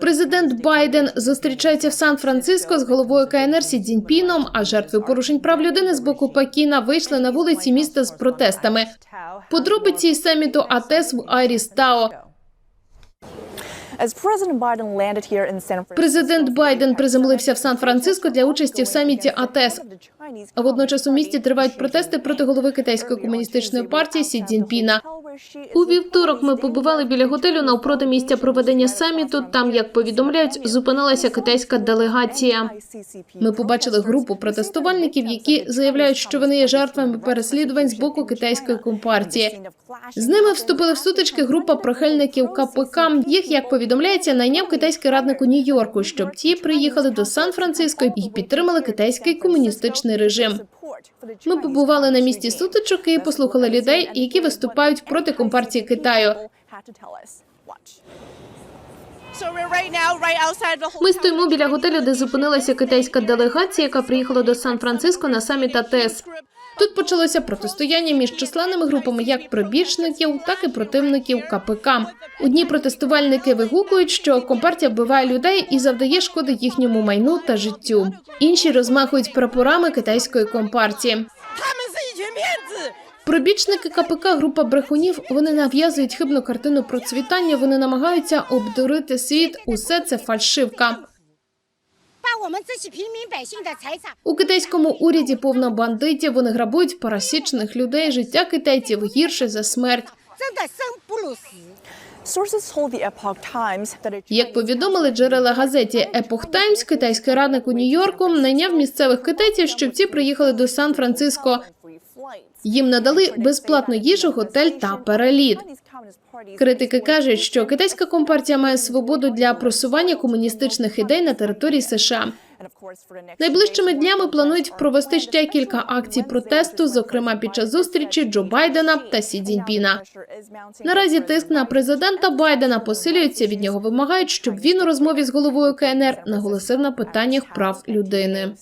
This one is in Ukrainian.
Президент Байден зустрічається в Сан-Франциско з головою КНР Сі Цзіньпіном, а жертви порушень прав людини з боку Пекіна вийшли на вулиці міста з протестами. Подробиці із саміту АТЕС в Айрістао. As President Biden landed here in San Francisco, Президент Байден приземлився в Сан-Франциско для участі в саміті АТЕС. А водночас у місті тривають протести проти голови китайської комуністичної партії Сі Цзіньпіна. У вівторок ми побували біля готелю навпроти місця проведення саміту. Там, як повідомляють, зупинилася китайська делегація. Ми побачили групу протестувальників, які заявляють, що вони є жертвами переслідувань з боку китайської компартії. З ними вступили в сутички група прихильників КПК. Їх, як повідомляється, найняв китайський радник у Нью-Йорку, щоб ті приїхали до Сан-Франциско і підтримали китайський комуністичний режим. Ми побували на місці сутичок і послухали людей, які виступають проти компартії Китаю. Ми стоїмо біля готелю, де зупинилася китайська делегація, яка приїхала до Сан-Франциско на саміт АТЕС. Тут почалося протистояння між численними групами як прибічників, так і противників КПК. Одні протестувальники вигукують, що компартія вбиває людей і завдає шкоди їхньому майну та життю. Інші розмахують прапорами китайської компартії. Прибічники КПК, група брехунів, вони нав'язують хибну картину процвітання. Вони намагаються обдурити світ. Усе це фальшивка. У китайському уряді повна бандитів. Вони грабують парасічних людей. Життя китайців гірше за смерть. Як повідомили джерела газеті Epoch Times, китайський радник у Нью-Йорку найняв місцевих китайців, щоб ці приїхали до Сан-Франциско. Їм надали безплатну їжу, готель та переліт. Критики кажуть, що китайська компартія має свободу для просування комуністичних ідей на території США. Найближчими днями планують провести ще кілька акцій протесту, зокрема під час зустрічі Джо Байдена та Сі Цзіньпіна. Наразі тиск на президента Байдена посилюється. Від нього вимагають, щоб він у розмові з головою КНР наголосив на питаннях прав людини.